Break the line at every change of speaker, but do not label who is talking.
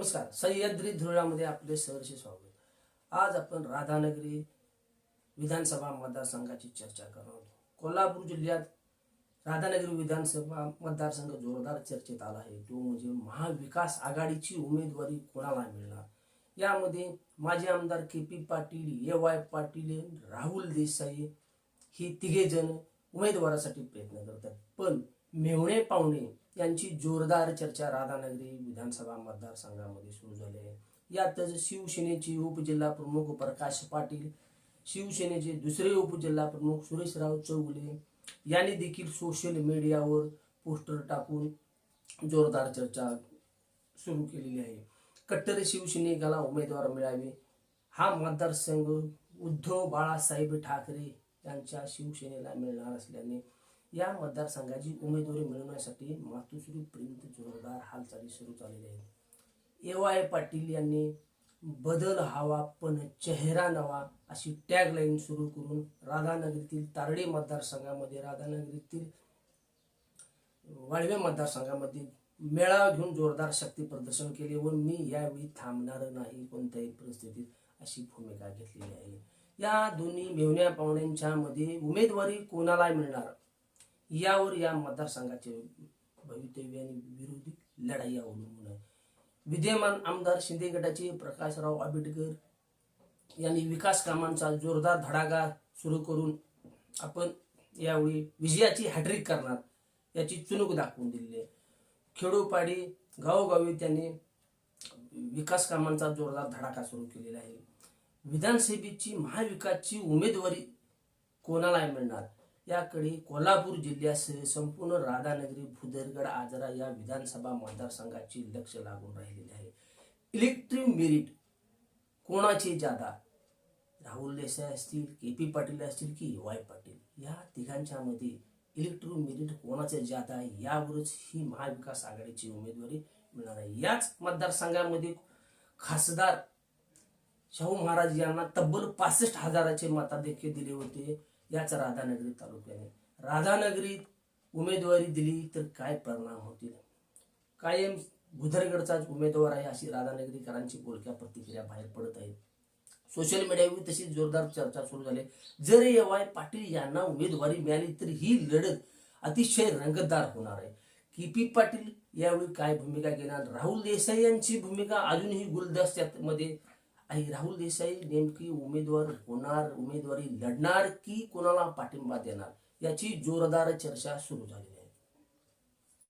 नमस्कार. सह्याद्री धुळ्यामध्ये आपले सहर्ष स्वागत. आज आपण राधानगरी विधानसभा मतदारसंघाची चर्चा करणार आहोत. कोल्हापूर जिल्ह्यात राधानगरी विधानसभा मतदारसंघ जोरदार चर्चेत आला आहे. तो म्हणजे महाविकास आघाडीची उमेदवारी कोणाला मिळणार? यामध्ये माजी आमदार K P Patil A Y Patil Rahul Desai हे तिघे जण उमेदवारासाठी प्रयत्न करतात. पण मेवणे पाहुणे यांची जोरदार चर्चा राधानगरी विधानसभा मतदारसंघामध्ये सुरू झाली आहे. यातच शिवसेनेचे उपजिल्हा प्रमुख प्रकाश पाटील शिवसेनेचे दुसरे उपजिल्हा प्रमुख सुरेशराव चौगुले यांनी देखील सोशल मीडियावर पोस्टर टाकून जोरदार चर्चा सुरू केलेली आहे. कट्टर शिवसैनिकाला उमेदवार मिळावे. हा मतदारसंघ उद्धव बाळासाहेब ठाकरे यांच्या शिवसेनेला मिळणार असल्याने या मतदारसंघाची उमेदवारी मिळवण्यासाठी मातोश्रीपर्यंत जोरदार हालचाली सुरू झालेल्या आहेत. ए वाय पाटील यांनी बदल हवा पण चेहरा नवा अशी टॅगलाईन सुरू करून राधानगरीतील तारडे मतदारसंघामध्ये राधानगरीतील वाळवे मतदारसंघामध्ये मेळावा घेऊन जोरदार शक्ती प्रदर्शन केले व मी यावेळी थांबणार नाही कोणत्याही परिस्थितीत अशी भूमिका घेतलेली आहे. या दोन्ही मेवण्या पाहुण्यांच्या मध्ये उमेदवारी कोणाला मिळणार? यावर या मतदारसंघाचे भवितव्य आणि विरोधी लढाई अवलंबून आहे. विद्यमान आमदार शिंदे गटाचे प्रकाशराव आंबेडकर यांनी विकास कामांचा जोरदार धडाका सुरू करून आपण यावेळी विजयाची हॅट्रिक करणार याची चुनूक दाखवून दिलेली आहे. खेडोपाडी गावोगावी त्यांनी विकास कामांचा जोरदार धडाका सुरू केलेला आहे. विधानसभेची महाविकासची उमेदवारी कोणाला मिळणार? याकडे कोल्हापूर जिल्ह्यासह संपूर्ण राधानगरी भुदरगड आजरा या विधानसभा मतदारसंघाचे लक्ष लागून राहिलेले आहे. इलेक्ट्रिक मेरिट कोणाचे जादा? राहुल देसाई असतील के पी पाटील असतील की वाय पाटील? या तिघांच्या मध्ये इलेक्ट्रिक मेरिट कोणाचे जादा? आहे यावरच ही महाविकास आघाडीची उमेदवारी मिळणार आहे. याच मतदारसंघामध्ये खासदार शाहू महाराज यांना तब्बल पासष्ट हजाराचे मताधिक्य दिले होते. याच राधानगरी तालुक्याने राधानगरीत उमेदवारी दिली तर काय परिणाम होतील? कायम भुदरगडचाच उमेदवार आहे अशी राधानगरीकरांची बोलक्या प्रतिक्रिया बाहेर पडत आहेत. सोशल मीडियावर तशी जोरदार चर्चा सुरू झाली. जर ए वाय पाटील यांना उमेदवारी मिळाली तर ही लढत अतिशय रंगतदार होणार आहे. के पी पाटील यावेळी काय भूमिका घेणार? राहुल देसाई यांची भूमिका अजूनही गुलदस्त्यामध्ये आणि राहुल देसाई नेमकी उमेदवार होणार उमेदवारी लढणार की कोणाला पाठिंबा देणार? याची जोरदार चर्चा सुरू झालेली आहे.